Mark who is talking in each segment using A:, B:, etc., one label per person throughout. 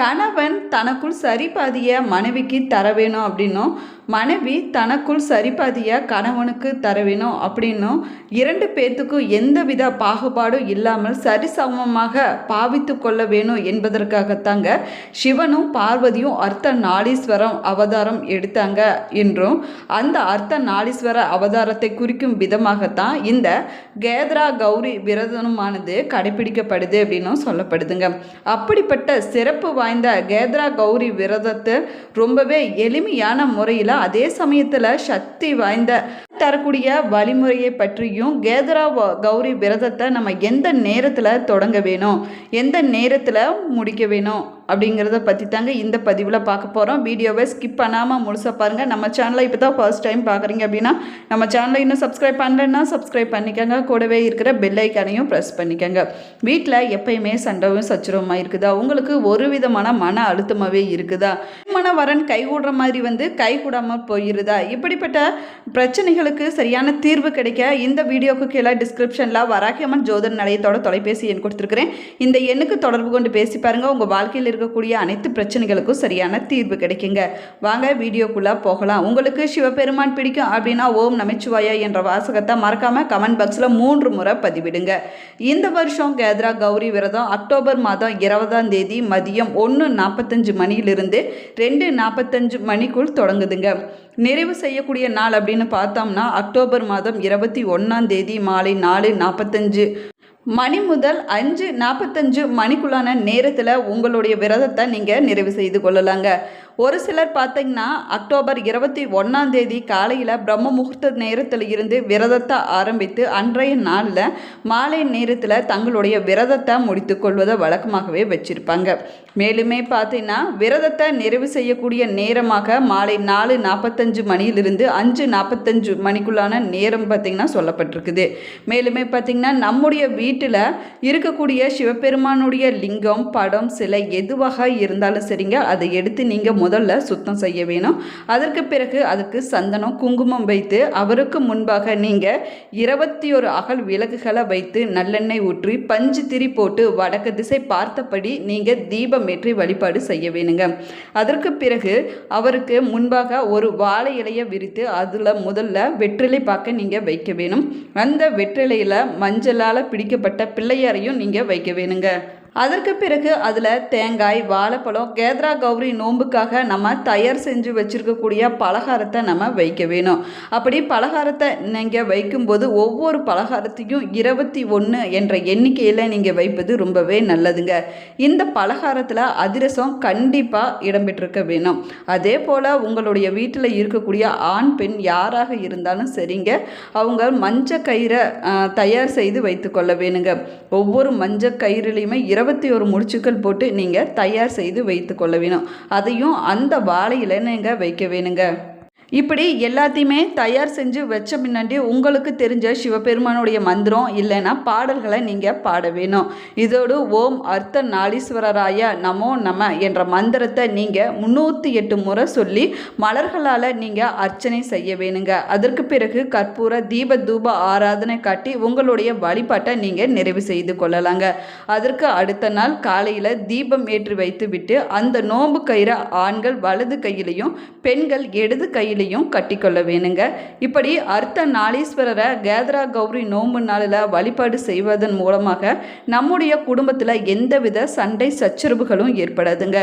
A: கணவன் தனக்குள் சரிபாதியை மனைவிக்கு தர வேணும் அப்படின்னும் மனைவி தனக்குள் சரிபாதிய கணவனுக்கு தர வேணும் அப்படின்னும் இரண்டு பேர்த்துக்கும் எந்தவித பாகுபாடும் இல்லாமல் சரிசமமாக பாவித்து கொள்ள வேணும் என்பதற்காகத்தாங்க சிவனும் பார்வதியும் அர்த்த நாளீஸ்வரம் அவதாரம் எடுத்தாங்க என்றும் அந்த அர்த்த நாளீஸ்வர அவதாரத்தை குறிக்கும் விதமாகத்தான் இந்த கேத்ரா கௌரி விரதனமானது கடைபிடிக்கப்படுது அப்படின்னும் சொல்லப்படுதுங்க. அப்படிப்பட்ட சிறப்பு வாய்ந்த கேத்ரா கௌரி விரதத்தை ரொம்பவே எளிமையான முறையில் அதே சமயத்தில் சக்தி வாய்ந்த தரக்கூடிய வழிமுறையை பற்றியும் கேதரா கௌரி விரதத்தை நம்ம எந்த நேரத்தில் தொடங்க வேணும்? எந்த நேரத்தில் முடிக்க வேணும்? அப்படிங்கிறத பற்றி தாங்க இந்த பதிவில் பார்க்க போகிறோம் வீடியோவை ஸ்கிப் பண்ணாமல் முழுசாக பாருங்கள் நம்ம சேனலை இப்போ தான் ஃபர்ஸ்ட் டைம் பார்க்குறீங்க அப்படின்னா நம்ம சேனலை இன்னும் சப்ஸ்கிரைப் பண்ணலன்னா சப்ஸ்கிரைப் பண்ணிக்கோங்க. கூடவே இருக்கிற பெல்லைக்கானையும் ப்ரெஸ் பண்ணிக்கோங்க. வீட்டில் எப்பயுமே சண்டவும் சச்சரவுமா இருக்குதா? உங்களுக்கு ஒரு விதமான மன அழுத்தமாகவே இருக்குதா? மன வரன் கைகூடுற மாதிரி வந்து கைகூடாமல் போயிருதா? இப்படிப்பட்ட பிரச்சனைகளுக்கு சரியான தீர்வு கிடைக்க இந்த வீடியோக்கு கீழே டிஸ்கிரிப்ஷனில் வராகியம்மன் ஜோதர் நிலையத்தோட தொலைபேசி எண் கொடுத்துருக்கிறேன். இந்த எண்ணுக்கு தொடர்பு கொண்டு பேசி பாருங்க. உங்கள் வாழ்க்கையில் இருக்கக்கூடிய அனைத்து பிரச்சனைகளுக்கும் சரியான தீர்வு கிடைக்குங்க. வாங்க வீடியோக்குள்ளே போகலாம். உங்களுக்கு சிவபெருமான் பிடிக்கும் அப்படின்னா ஓம் நமச்சிவாயா என்ற வாசகத்தை மறக்காம கமெண்ட் பாக்ஸில் மூன்று முறை பதிவிடுங்க. இந்த வருஷம் கேத்ரா கௌரி விரதம் அக்டோபர் மாதம் இருபதாம் தேதி மதியம் ஒன்று நாற்பத்தஞ்சு மணியிலிருந்து ரெண்டு நாற்பத்தஞ்சு மணிக்குள் தொடங்குதுங்க. நிறைவு செய்யக்கூடிய நாள் அப்படின்னு பார்த்தோம்னா அக்டோபர் மாதம் இருபத்தி ஒன்றாம் தேதி மாலை நாலு நாற்பத்தஞ்சு மணி முதல் அஞ்சு நாற்பத்தஞ்சு மணிக்குள்ளான நேரத்தில் உங்களுடைய விரதத்தை நீங்கள் நிறைவு செய்து கொள்ளலாங்க. ஒரு சிலர் பார்த்தீங்கன்னா அக்டோபர் இருபத்தி ஒன்றாம் தேதி காலையில் பிரம்ம முகூர்த்த நேரத்தில் இருந்து விரதத்தை ஆரம்பித்து அன்றைய நாளில் மாலை நேரத்தில் தங்களுடைய விரதத்தை முடித்து கொள்வதை வழக்கமாகவே வச்சுருப்பாங்க. மேலுமே பார்த்தீங்கன்னா விரதத்தை நிறைவு செய்யக்கூடிய நேரமாக மாலை நாலு நாற்பத்தஞ்சு மணியிலிருந்து அஞ்சு நாற்பத்தஞ்சு மணிக்குள்ளான நேரம் பார்த்திங்கன்னா சொல்லப்பட்டிருக்குது. மேலுமே பார்த்திங்கன்னா நம்முடைய வீட்டில் இருக்கக்கூடிய சிவபெருமானுடைய லிங்கம் படம் சிலை எதுவாக இருந்தாலும் சரிங்க அதை எடுத்து நீங்கள் முதல்ல சுத்தம் செய்ய வேணும். அதற்கு பிறகு அதுக்கு சந்தனம் குங்குமம் வைத்து அவருக்கு முன்பாக நீங்கள் இருபத்தி ஒரு அகல் விளக்குகளை வைத்து நல்லெண்ணெய் ஊற்றி பஞ்சு திரி போட்டு வடக்கு திசை பார்த்தபடி நீங்கள் தீபம் ஏற்றி வழிபாடு செய்ய வேணுங்க. அதற்கு பிறகு அவருக்கு முன்பாக ஒரு வாழை இலையை விரித்து அதில் முதல்ல வெற்றிலை பார்க்க நீங்கள் வைக்க வேணும். அந்த வெற்றிலையில் மஞ்சளால் பிடிக்கப்பட்ட பிள்ளையாரையும் நீங்கள் வைக்க வேணுங்க. அதற்கு பிறகு அதில் தேங்காய் வாழைப்பழம் கேத்ரா கௌரி நோன்புக்காக நம்ம தயார் செஞ்சு வச்சுருக்கக்கூடிய பலகாரத்தை நம்ம வைக்க வேணும். அப்படி பலகாரத்தை நீங்கள் வைக்கும்போது ஒவ்வொரு பலகாரத்தையும் இருபத்தி ஒன்று என்ற எண்ணிக்கையில் நீங்கள் வைப்பது ரொம்பவே நல்லதுங்க. இந்த பலகாரத்தில் அதிரசம் கண்டிப்பாக இடம்பெற்றிருக்க வேணும். அதே போல் உங்களுடைய வீட்டில் இருக்கக்கூடிய ஆண் பெண் யாராக இருந்தாலும் சரிங்க. அவங்க மஞ்சள் கயிறை தயார் செய்து வைத்துக்கொள்ள வேணுங்க. ஒவ்வொரு மஞ்சள் கயிறுலையுமே இருபத்தி ஒரு முடிச்சுக்கள் போட்டு நீங்கள் தயார் செய்து வைத்து கொள்ள வேணும். அதையும் அந்த வாழையில நீங்கள் வைக்க வேணுங்க. இப்படி எல்லாத்தையுமே தயார் செஞ்சு வச்ச முன்னாடி உங்களுக்கு தெரிஞ்ச சிவபெருமானுடைய மந்திரம் இல்லைன்னா பாடல்களை நீங்கள் பாட வேணும். இதோடு ஓம் அர்த்த நாளீஸ்வரராய நமோ நம என்ற மந்திரத்தை நீங்கள் முந்நூற்றி எட்டு முறை சொல்லி மலர்களால் நீங்கள் அர்ச்சனை செய்ய வேணுங்க. அதற்கு பிறகு கற்பூர தீப தூப ஆராதனை காட்டி உங்களுடைய வழிபாட்டை நீங்கள் நிறைவு செய்து கொள்ளலாங்க. அதற்கு அடுத்த நாள் காலையில் தீபம் ஏற்றி வைத்து விட்டு அந்த நோன்பு கயிறை ஆண்கள் வலது கையிலையும் பெண்கள் இடது கையிலையும் கட்டிக்கொள்ள வேணுங்க. இப்படி அர்த்த நாளீஸ்வரரை கேதரா கௌரி நோம்பு நாளில் வழிபாடு செய்வதன் மூலமாக நம்முடைய குடும்பத்தில் எந்தவித சண்டை சச்சரவுகளும் ஏற்படாதுங்க.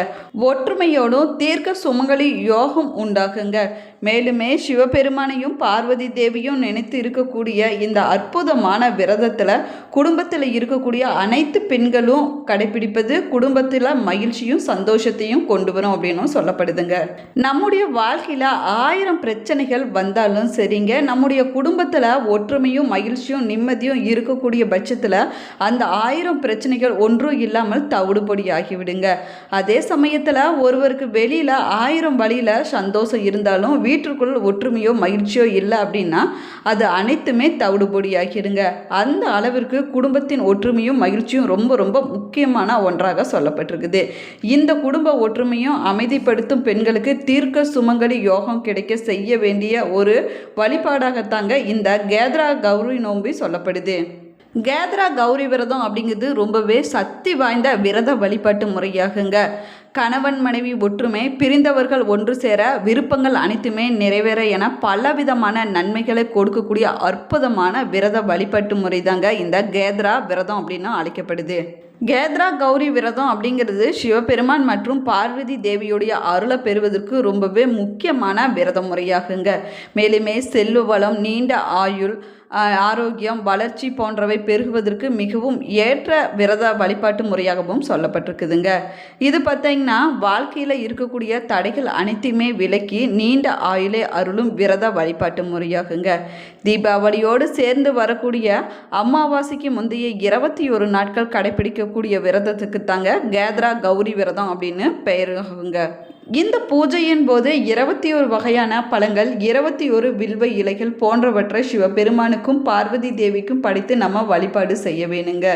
A: ஒற்றுமையோடும் தீர்க்க சுமங்கலி யோகம் உண்டாகுங்க. மேலுமே சிவபெருமானையும் பார்வதி தேவியும் நினைத்து இருக்கக்கூடிய இந்த அற்புதமான விரதத்தில் குடும்பத்தில் இருக்கக்கூடிய அனைத்து பெண்களும் கடைபிடிப்பது குடும்பத்தில் மகிழ்ச்சியும் சந்தோஷத்தையும் கொண்டு வரும் அப்படின்னும் சொல்லப்படுதுங்க. நம்முடைய வாழ்க்கையில் ஆயிரம் பிரச்சனைகள் வந்தாலும் சரிங்க. நம்முடைய குடும்பத்தில் ஒற்றுமையும் மகிழ்ச்சியும் நிம்மதியும் இருக்கக்கூடிய பட்சத்தில் அந்த ஆயிரம் பிரச்சனைகள் ஒன்றும் இல்லாமல் தவிடுபொடி ஆகிவிடுங்க அதே சமயத்தில் ஒருவருக்கு வெளியில் ஆயிரம் வழியில் சந்தோஷம் இருந்தாலும் வீட்டிற்குள் ஒற்றுமையோ மகிழ்ச்சியோ இல்லை அப்படின்னா அது அனைத்துமே தவிடுபொடி ஆகிடுங்க அந்த அளவிற்கு குடும்பத்தின் ஒற்றுமையும் மகிழ்ச்சியும் ரொம்ப ரொம்ப முக்கியமான ஒன்றாக சொல்லப்பட்டிருக்குது. இந்த குடும்ப ஒற்றுமையும் அமைதிப்படுத்தும் பெண்களுக்கு தீர்க்க சுமங்கலி யோகம் கிடைக்க செய்ய வேண்டிய ஒரு வழிபாடாகத்தாங்க இந்த கேத்ரா கௌரி நோம்பி சொல்லப்படுது. கேத்ரா கௌரி விரதம் அப்படிங்கிறது ரொம்பவே சக்தி வாய்ந்த விரத வழிபாட்டு முறையாகுங்க. கணவன் மனைவி ஒற்றுமை பிரிந்தவர்கள் ஒன்று சேர விருப்பங்கள் அனைத்துமே நிறைவேற என பலவிதமான நன்மைகளை கொடுக்கக்கூடிய அற்புதமான விரத வழிபாட்டு முறை தாங்க இந்த கேத்ரா விரதம் அப்படின்னு அழைக்கப்படுது. கேத்ரா கௌரி விரதம் அப்படிங்கிறது சிவபெருமான் மற்றும் பார்வதி தேவியுடைய அருளை பெறுவதற்கு ரொம்பவே முக்கியமான விரத முறையாகுங்க. மேலுமே செல்வ வளம் நீண்ட ஆயுள் ஆரோக்கியம் வளர்ச்சி போன்றவை பெருகுவதற்கு மிகவும் ஏற்ற விரத வழிபாட்டு முறையாகவும் சொல்லப்பட்டிருக்குதுங்க. இது பார்த்தீங்கன்னா வாழ்க்கையில் இருக்கக்கூடிய தடைகள் அனைத்தையுமே விலக்கி நீண்ட ஆயுளே அருளும் விரத வழிபாட்டு முறையாகுங்க. தீபாவளியோடு சேர்ந்து வரக்கூடிய அமாவாசைக்கு முந்தைய இருபத்தி ஒரு நாட்கள் கடைபிடிக்கக்கூடிய விரதத்துக்கு தாங்க கேத்ரா கௌரி விரதம் அப்படின்னு பெயர் ஆகுங்க இந்த பூஜையின் போது இருபத்தி ஒரு வகையான பழங்கள் இருபத்தி ஒரு வில்வ இலைகள் போன்றவற்றை சிவபெருமானுக்கும் பார்வதி தேவிக்கும் படித்து நம்ம வழிபாடு செய்ய வேணுங்க.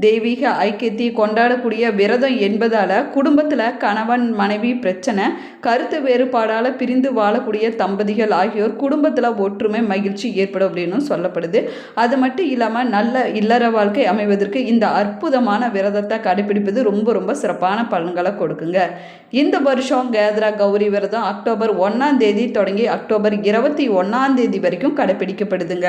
A: தெய்வீக ஐக்கியத்தை கொண்டாடக்கூடிய விரதம் என்பதால் குடும்பத்தில் கணவன் மனைவி பிரச்சனை கருத்து வேறுபாடால் பிரிந்து வாழக்கூடிய தம்பதிகள் ஆகியோர் குடும்பத்தில் ஒற்றுமை மகிழ்ச்சி ஏற்படும் அப்படின்னு சொல்லப்படுது. அது மட்டும் இல்லாமல் நல்ல இல்லற வாழ்க்கை அமைவதற்கு இந்த அற்புதமான விரதத்தை கடைபிடிப்பது ரொம்ப ரொம்ப சிறப்பான பலன்களை கொடுக்குங்க. இந்த வருஷம் கேத்ரா கௌரி விரதம் அக்டோபர் ஒன்றாம் தேதி தொடங்கி அக்டோபர் இருபத்தி ஒன்றாம் தேதி வரைக்கும் கடைபிடிக்கப்படுதுங்க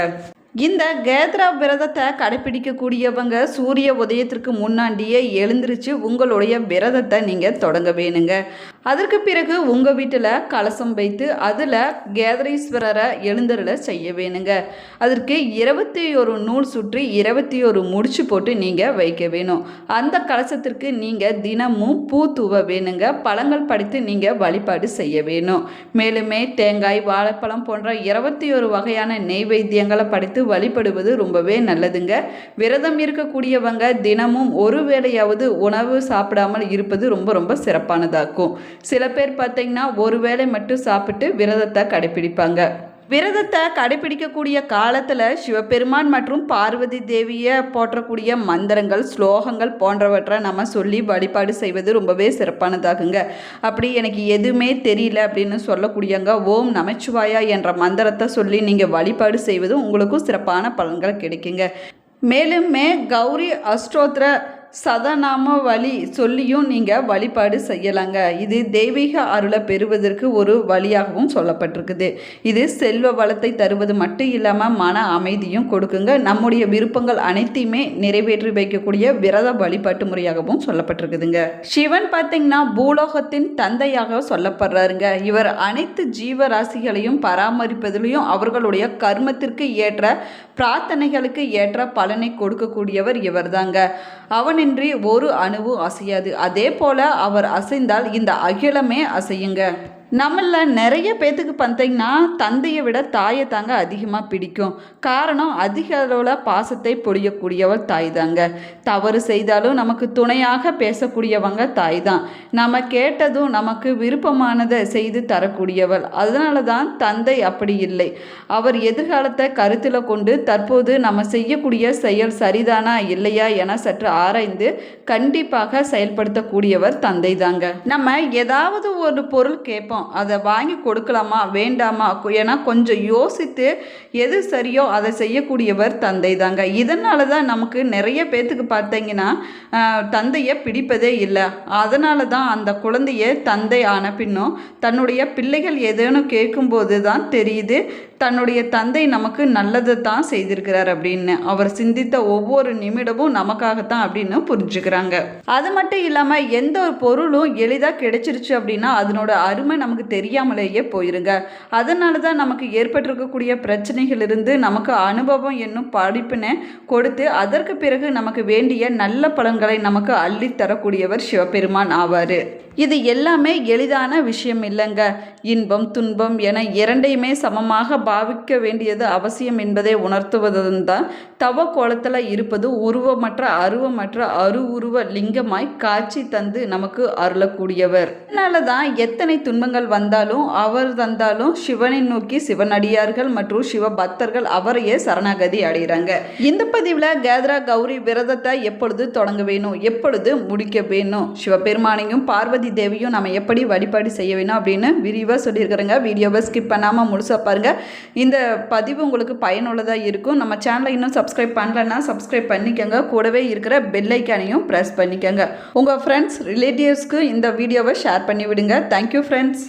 A: இந்த கேத்ரா விரதத்தை கடைபிடிக்கக்கூடியவங்க சூரிய உதயத்திற்கு முன்னாடியே எழுந்திருச்சு உங்களுடைய விரதத்தை நீங்கள் தொடங்க வேணுங்க. அதற்கு பிறகு உங்கள் வீட்டில் கலசம் வைத்து அதில் கேதரீஸ்வரரை எழுந்தருளை செய்ய வேணுங்க. அதற்கு இருபத்தி ஒரு நூல் சுற்றி இருபத்தி ஒரு முடிச்சு போட்டு நீங்கள் வைக்க வேணும். அந்த கலசத்திற்கு நீங்கள் தினமும் பூ தூவ வேணுங்க. பழங்கள் படித்து நீங்கள் வழிபாடு செய்ய வேணும். மேலுமே தேங்காய் வாழைப்பழம் போன்ற இருபத்தி ஒரு வகையான நெய்வேத்தியங்களை படித்து வழிபடுவது ரொம்பவே நல்லதுங்க. விரதம் இருக்கக்கூடியவங்க தினமும் ஒரு வேளையாவது உணவு சாப்பிடாமல் இருப்பது ரொம்ப ரொம்ப சிறப்பானதாக்கும். சில பேர் பார்த்தீங்கன்னா ஒரு வேளை மட்டும் சாப்பிட்டு விரதத்தை கடைப்பிடிப்பாங்க விரதத்தை கடைபிடிக்கக்கூடிய காலத்தில் சிவபெருமான் மற்றும் பார்வதி தேவியை போற்றக்கூடிய மந்திரங்கள் ஸ்லோகங்கள் போன்றவற்றை நம்ம சொல்லி வழிபாடு செய்வது ரொம்பவே சிறப்பானதாகுங்க. அப்படி எனக்கு எதுவுமே தெரியல அப்படின்னு சொல்லக்கூடியங்க ஓம் நமச்சிவாயா என்ற மந்திரத்தை சொல்லி நீங்கள் வழிபாடு செய்வது உங்களுக்கும் சிறப்பான பலன்கள் கிடைக்குங்க. மேலுமே கௌரி அஷ்டோத்திர சதநாம வழி சொல்லியும் நீங்கள் வழிபாடு செய்யலாங்க. இது தெய்வீக அருளை பெறுவதற்கு ஒரு வழியாகவும் சொல்லப்பட்டிருக்குது. இது செல்வ வளத்தை தருவது மட்டும் இல்லாமல் மன அமைதியும் கொடுக்குங்க. நம்முடைய விருப்பங்கள் அனைத்தையுமே நிறைவேற்றி வைக்கக்கூடிய விரத வழிபாட்டு முறையாகவும் சொல்லப்பட்டிருக்குதுங்க. சிவன் பார்த்தீங்கன்னா பூலோகத்தின் தந்தையாக சொல்லப்படுறாருங்க. இவர் அனைத்து ஜீவராசிகளையும் பராமரிப்பதிலையும் அவர்களுடைய கர்மத்திற்கு ஏற்ற பிரார்த்தனைகளுக்கு ஏற்ற பலனை கொடுக்கக்கூடியவர் இவர்தாங்க. அவனின்றி ஒரு அணுவும் அசையாது. அதே போல அவர் அசைந்தால் இந்த அகிலமே அசையுங்க. நம்மள நிறைய பேத்துக்கு பார்த்தீங்கன்னா தந்தையை விட தாயை தாங்க அதிகமாக பிடிக்கும். காரணம் அதிக அளவில் பாசத்தை பொழியக்கூடியவள் தாய் தாங்க. தவறு செய்தாலும் நமக்கு துணையாக பேசக்கூடியவங்க தாய் தான். நம்ம கேட்டதும் நமக்கு விருப்பமானதை செய்து தரக்கூடியவள். அதனால தான் தந்தை அப்படி இல்லை. அவர் எதிர்காலத்தை கருத்தில் கொண்டு தற்போது நம்ம செய்யக்கூடிய செயல் சரிதானா இல்லையா என சற்று ஆராய்ந்து கண்டிப்பாக செயல்படுத்தக்கூடியவர் தந்தை தாங்க. நம்ம ஏதாவது ஒரு பொருள் கேட்போம். அதை வாங்கி கொடுக்கலாமா? வேண்டாமா? ஏன்னா கொஞ்சம் யோசித்து எது சரியோ அதை செய்யக்கூடியவர் தந்தை தாங்க. இதனால தான் நமக்கு நிறைய பேத்துக்கு பார்த்தீங்கன்னா தந்தையை பிடிப்பதே இல்லை. அதனால தான் அந்த குழந்தைய தந்தை ஆன பின்னும் தன்னுடைய பிள்ளைகள் ஏதேனும் கேட்கும்போது தான் தெரியுது தன்னுடைய தந்தை நமக்கு நல்லதை தான் செய்திருக்கிறார் அப்படின்னு. அவர் சிந்தித்த ஒவ்வொரு நிமிடமும் நமக்காகத்தான் அப்படின்னு புரிஞ்சுக்கிறாங்க. அது மட்டும் இல்லாமல் எந்த ஒரு பொருளும் எளிதாக கிடைச்சிருச்சு அப்படின்னா அதனோட அருமை நம்ம நமக்கு தெரியாமலேயே போயிருங்க. அதனால தான் நமக்கு ஏற்பட்டிருக்கக்கூடிய பிரச்சனைகளிலிருந்து நமக்கு அனுபவம் என்னும் படிப்பினை கொடுத்து அதற்கு பிறகு நமக்கு வேண்டிய நல்ல பலன்களை நமக்கு அள்ளித் தரக்கூடியவர் சிவபெருமான் ஆவார். இது எல்லாமே எளிதான விஷயம் இல்லைங்க. இன்பம் துன்பம் என இரண்டையுமே சமமாக பாவிக்க வேண்டியது அவசியம் என்பதை உணர்த்துவதும் தான் தவ கோலத்தில் இருப்பது உருவமற்ற அருவமற்ற அரு உருவ லிங்கமாய் காட்சி தந்து நமக்கு அருளக்கூடியவர். அதனால தான் எத்தனை துன்பங்கள் வந்தாலும் அவர் தந்தாலும் சிவனை நோக்கி சிவனடியார்கள் மற்றும் சிவ பக்தர்கள் அவரையே சரணாகதி அடைகிறாங்க. இந்த பதிவில் கேத்ரா கௌரி விரதத்தை எப்பொழுது தொடங்க வேணும் எப்பொழுது முடிக்க வேணும் சிவபெருமானையும் பார்வதி தேவியும் நம்ம எப்படி வழிபாடு செய்ய வேணும் அப்படின்னு விரிவாக சொல்லியிருக்கிறேங்க. வீடியோவை ஸ்கிப் பண்ணாமல் முழுசாக பாருங்கள் இந்த பதிவு உங்களுக்கு பயனுள்ளதாக இருக்கும். நம்ம சேனலை இன்னும் சப்ஸ்கிரைப் பண்ணலன்னா சப்ஸ்கிரைப் பண்ணிக்கோங்க. கூடவே இருக்கிற பெல்லைக்கானையும் ப்ரெஸ் பண்ணிக்கோங்க. உங்கள் ஃப்ரெண்ட்ஸ் ரிலேட்டிவ்ஸ்க்கு இந்த வீடியோவை ஷேர் பண்ணி விடுங்க தேங்க்யூ ஃப்ரெண்ட்ஸ்